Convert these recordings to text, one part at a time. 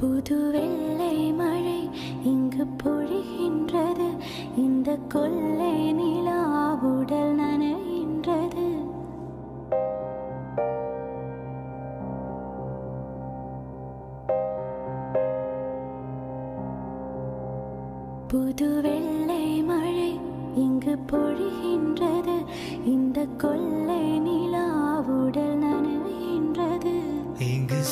புது வெள்ளை மழை இங்கு பொழிகின்றது. இந்த கொள்ளை நிலா உடல் நனைகின்றது. புது வெள்ளை மழை இங்கு பொழிகின்றது. இந்த கொள்ளை நிலா உடல் நனைகின்றது. இங்கு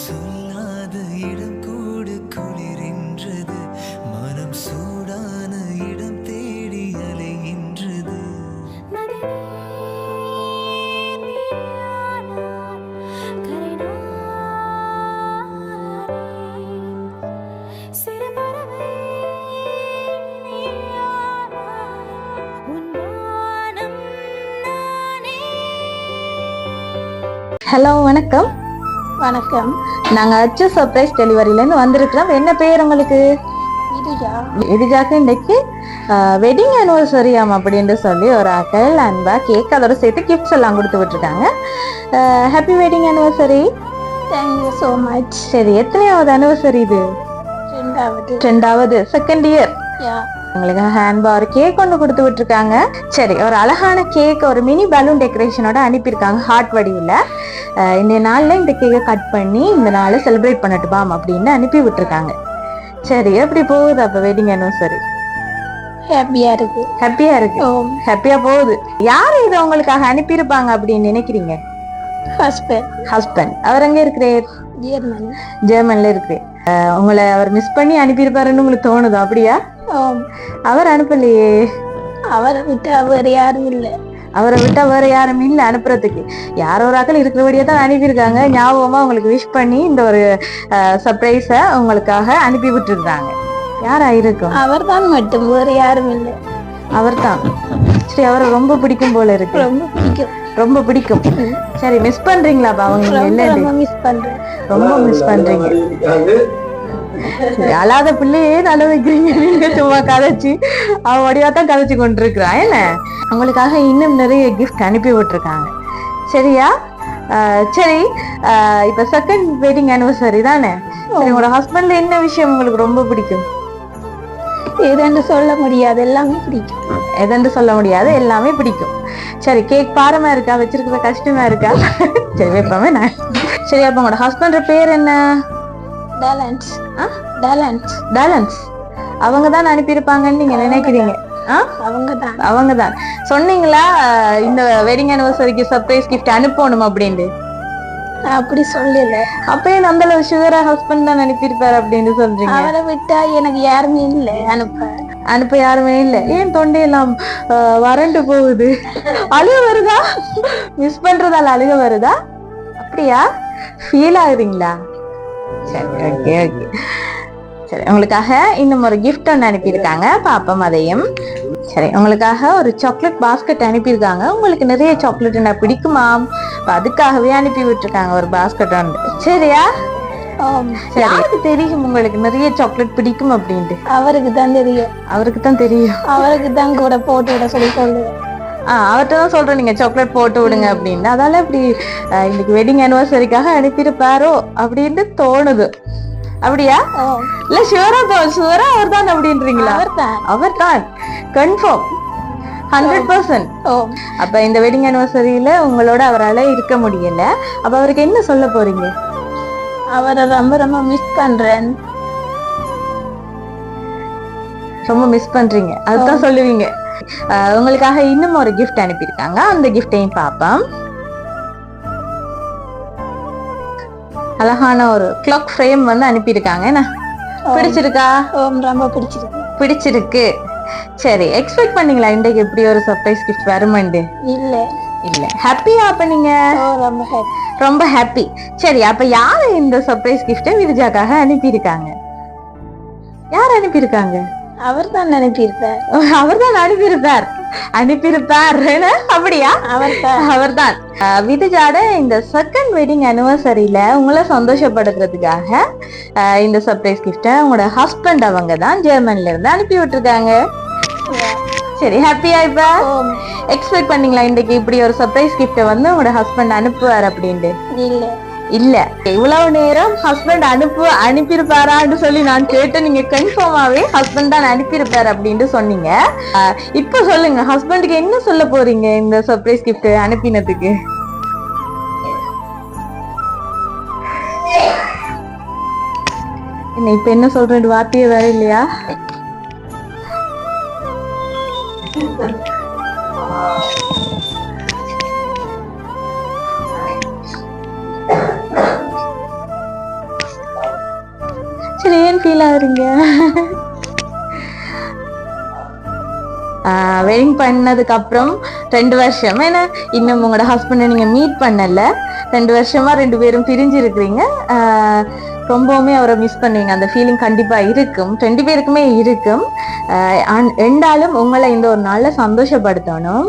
ஹலோ வணக்கம். வணக்கம். நாங்க அச்சு சர்ப்ரைஸ் டெலிவரில இருந்து வந்திருக்கிறோம். என்ன பேர் உங்களுக்கு? இதுஜாக்கு இன்னைக்கு வெட்டிங் ஆனிவர்சரியாம் அப்படின்னு சொல்லி ஒரு அக்கல் அன்பா கேக் அதோட சேர்த்து கிஃப்ட்ஸ் எல்லாம் கொடுத்து விட்டுருக்காங்க. Happy wedding anniversary thank you so much சரி எத்தனையாவது ஆனிவர்சரி இது? ரெண்டாவது. ரெண்டாவது. செகண்ட் இயர் யா உங்களுக்கு ஹேண்ட்பா ஒரு கேக் ஒன்று கொடுத்து விட்டுருக்காங்க. சரி ஒரு அழகான கேக் ஒரு மினி பலூன் டெக்கரேஷனோட அனுப்பியிருக்காங்க ஹார்ட் வடிவில். இந்த நாளில் இந்த கேக்கை கட் பண்ணி இந்த நாளை செலிப்ரேட் பண்ணட்டுமாம் அப்படின்னு அனுப்பி விட்டுருக்காங்க. சரி எப்படி போகுது அப்போ வெட்டிங் ஆனிவர்சரி ஹாப்பியா இருக்கு. ஹாப்பியா இருக்கு. ஓ. ஹாப்பியா போகுது. யார் இதை உங்களுக்காக அனுப்பியிருப்பாங்க அப்படின்னு நினைக்கிறீங்க? ஹஸ்பண்ட் ஹஸ்பண்ட் அவர் எங்க இருக்கிறார்? ஜெர்மனி ஜெர்மன்ல இருக்கு அஹ் உங்களை அவர் மிஸ் பண்ணி அனுப்பியிருப்பாருன்னு உங்களுக்கு தோணுதா? அப்படியா? அவர் அனுப்பலையே. அவரை விட்டு அவர் யாரும் இல்லை. அவரை விட்டா வேற யாரும் இல்ல அனுப்புறதுக்கு. யாரோ ஒரு ஆக்கள் இருக்கிறபடியே தான் அனுப்பியிருக்காங்க. ஞாபகமா உங்களுக்கு விஷ் பண்ணி இந்த ஒரு சர்ப்ரைஸ உங்களுக்காக அனுப்பி விட்டுருக்காங்க. யாரா இருக்கும்? அவர் தான் மட்டும் வேறு யாரும் இல்லை. அவர்தான். சரி அவரை ரொம்ப பிடிக்கும் போல இருக்கு. ரொம்ப பிடிக்கும். ரொம்ப பிடிக்கும். சரி மிஸ் பண்றீங்களாப்பா அவங்க ரொம்ப மிஸ் பண்றேன். ரொம்ப மிஸ் பண்றீங்க. அழாத பிள்ளையே நல்ல வைக்கிறீங்க. நீங்க சும்மா கதைச்சு அவ வடிவா தான் கதைச்சு கொண்டிருக்கிறா. என்ன? உங்களுக்காக இன்னும் நிறைய கிஃப்ட் அனுப்பி விட்டுருக்காங்க. சரியா? சரி. இப்ப செகண்ட் வெட்டிங் ஆனிவர்சரி தானே? உங்களோட ஹஸ்பண்ட்ல என்ன விஷயம் உங்களுக்கு ரொம்ப பிடிக்கும்? ஏதென்று சொல்ல முடியாது எல்லாமே பிடிக்கும். எதென்று சொல்ல முடியாது எல்லாமே பிடிக்கும். சரி கேக் பாரமா இருக்கா? வச்சிருக்கிற கஷ்டமா இருக்கா? சரி வைப்போமே நான். சரி அப்ப உங்களோட ஹஸ்பண்ட் பேர் என்ன? டேலண்ட்ஸ் ஆ? டேலண்ட்ஸ் பேலன்ஸ் அவங்க தான் அனுப்பியிருப்பாங்கன்னு நீங்க நினைக்கிறீங்க. ஆ? அவங்க தான் அவங்க தான் சொன்னீங்களா இந்த வெட்டிங் ஆனிவர்சரிக்கு சர்ப்ரைஸ் கிஃப்ட் அனுப்பணும் அப்படின்ட்டு? அப்படி சொல்லல. அப்பயே அந்த அளவு சுகரா ஹஸ்பண்ட் தான் அனுப்பியிருப்பாரு அப்படின்னு சொல்றீங்க. அவரை விட்டா எனக்கு யாருமே இல்லை. அனுப்ப. அனுப்ப யாருமே இல்ல. ஏன் தொண்டையெல்லாம் வறண்டு போகுது? அழுக வருதா? மிஸ் பண்றதால அழுக வருதா? அப்படியா? ஃபீல் ஆகுறீங்களா சரி ஓகே ஓகே சரி உங்களுக்காக இன்னும் ஒரு கிஃப்ட் ஒன்று அனுப்பியிருக்காங்க பாப்போம் அதையும். சரி உங்களுக்காக ஒரு சாக்லேட் பாஸ்கெட் அனுப்பியிருக்காங்க. உங்களுக்கு நிறைய சாக்லேட் என்ன பிடிக்குமாம் அப்ப அதுக்காகவே அனுப்பி விட்டுருக்காங்க ஒரு பாஸ்கெட் ஒன்று. சரியா? யாருக்கு தெரியும் உங்களுக்கு நிறைய சாக்லேட் பிடிக்கும் அப்படின்ட்டு? அவருக்கு தான் தெரியும். அவருக்கு தான் தெரியும். அவருக்கு தான் கூட போட்டு விட சொல்லி சொல்லுவேன். அவர்கிட்ட தான் சொல்றேன். நீங்க சாக்லேட் போட்டு விடுங்க அப்படின்னு. அதால இப்படி இன்னைக்கு வெட்டிங் ஆனிவர்சரிக்காக அனுப்பியிருப்பாரோ அப்படின்னு தோணுது. அப்படியா? இல்ல ஷுவரா ஷுவரா அவர் தான் அப்படின்றீங்களா? அவர் தான் அவர் தான் கன்ஃபார்ம் ஹண்ட்ரட் பர்சன்ட் ஓ. அப்ப இந்த வெட்டிங் ஆனிவர்சரியில உங்களோட அவரால இருக்க முடியல. அப்ப அவருக்கு என்ன சொல்ல போறீங்க? அவரை ரொம்ப ரொம்ப மிஸ் பண்றேன். ரொம்ப மிஸ் பண்றீங்க. அதுதான் சொல்லுவீங்க. உங்களுக்காக இன்னும் ஒரு கிஃப்ட் அனுப்பியிருக்காங்க. அந்த கிஃப்டையும் பார்ப்போம். அழகான ஒரு கிளாக் ஃப்ரேம் வந்து அனுப்பியிருக்காங்க. என்ன? பிடிச்சிருக்கா? ரொம்ப பிடிச்சிருக்கு. பிடிச்சிருக்கு. சரி எக்ஸ்பெக்ட் பண்ணீங்களா இன்றைக்கு இப்படி ஒரு சர்ப்ரைஸ் கிஃப்ட் வருமெண்டு? இல்ல. இல்ல. ஹாப்பியா அப்ப நீங்க? ரொம்ப ஹாப்பி ரொம்ப ஹாப்பி சரி அப்ப யாரு இந்த சர்ப்ரைஸ் கிஃப்ட்டை விரிஜாக்காக அனுப்பியிருக்காங்க? யார் அனுப்பியிருக்காங்க? அவர் தான் நினைப்பிருப்பார் அவர் தான் அனுப்பியிருப்பார். அனுப்பியிருப்பார்? அப்படியா? அவர் தான் அவர்தான். அஹ், விதுஜாட இந்த செகண்ட் வெட்டிங் அனிவர்சரியில உங்களை சந்தோஷப்படுத்துறதுக்காக இந்த சர்ப்ரைஸ் கிஃப்டை உங்களோட ஹஸ்பண்ட் அவங்க தான் ஜெர்மன்ல இருந்து அனுப்பி விட்டுருக்காங்க சரி ஹாப்பியா இப்ப? எக்ஸ்பெக்ட் பண்ணீங்களா இன்னைக்கு இப்படி ஒரு சர்ப்ரைஸ் கிஃப்ட்டை வந்து உங்களோட ஹஸ்பண்ட் அனுப்புவார் அப்படின்ட்டு? இல்ல. இல்ல. இவ்வளவு நேரம் ஹஸ்பண்ட் அனுப்பு அனுப்பியிருப்பாரான்னு சொல்லி நான் கேட்டு நீங்க கன்ஃபார்மாவே ஹஸ்பண்ட் தான் அனுப்பியிருப்பாரு அப்படின்ட்டு சொன்னீங்க. இப்போ சொல்லுங்க ஹஸ்பண்டுக்கு என்ன சொல்ல போறீங்க இந்த சர்ப்ரைஸ் கிஃப்ட் அனுப்பினதுக்கு? என்ன இப்ப என்ன சொல்றேன் வார்த்தையே வேற இல்லையா? சரி பாருங்க. வெட்டிங் பண்ணதுக்கு அப்புறம் ரெண்டு வருஷம். ஏன்னா இன்னும் உங்களோட ஹஸ்பண்டை நீங்க மீட் பண்ணல. ரெண்டு வருஷமா ரெண்டு பேரும் பிரிஞ்சு இருக்கிறீங்க ரொம்பவுமே அவரை மிஸ் பண்ணுவீங்க அந்த ஃபீலிங் கண்டிப்பா இருக்கும். ரெண்டு பேருக்குமே இருக்கும். ஆஹ் ரெண்டாலும் உங்களை இந்த ஒரு நாள்ல சந்தோஷப்படுத்தணும்.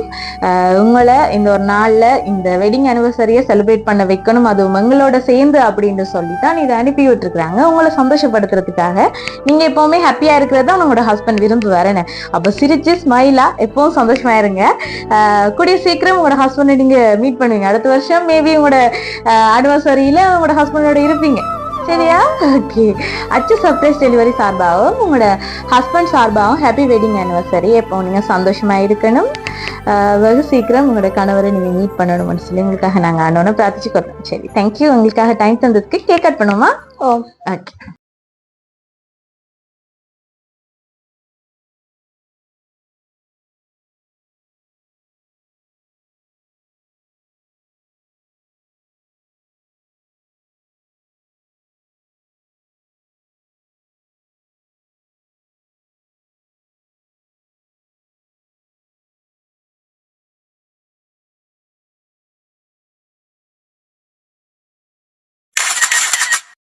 உங்களை இந்த ஒரு நாள்ல இந்த வெட்டிங் அனிவர்சரியை செலிப்ரேட் பண்ண வைக்கணும். அது உங்களோட சேர்ந்து அப்படின்னு சொல்லி தான் இதை அனுப்பி விட்டுருக்குறாங்க. உங்களை சந்தோஷப்படுத்துறதுக்காக. நீங்க எப்பவுமே ஹாப்பியா இருக்கிறது தான் உங்களோட ஹஸ்பண்ட் விரும்புவாருன்னு அப்ப சிரிச்சு ஸ்மைலா எப்பவும் சந்தோஷமா இருங்க. ஆஹ் கூடிய சீக்கிரம் உங்களோட ஹஸ்பண்டை நீங்க மீட் பண்ணுவீங்க. அடுத்த வருஷம் மேபி உங்களோட அனிவர்சரியில உங்களோட ஹஸ்பண்டோட இருப்பீங்க. சரியா? ஓகே அச்சு சர்ப்ரைஸ் டெலிவரி சார்பாகவும் உங்களோட ஹஸ்பண்ட் சார்பாகவும் ஹாப்பி வெட்டிங் அனிவர்சரி எப்போ நீங்க சந்தோஷமா இருக்கணும்? வெகு சீக்கிரம் உங்களோட கணவரை நீங்க மீட் பண்ணணும்னு சொல்லி உங்களுக்காக நாங்க அண்ணனும் பிரார்த்திச்சுக்கிறோம். சரி தேங்க்யூ உங்களுக்காக டைம் தந்ததுக்கு கேக் கட் பண்ணுமா ஓ. ஓகே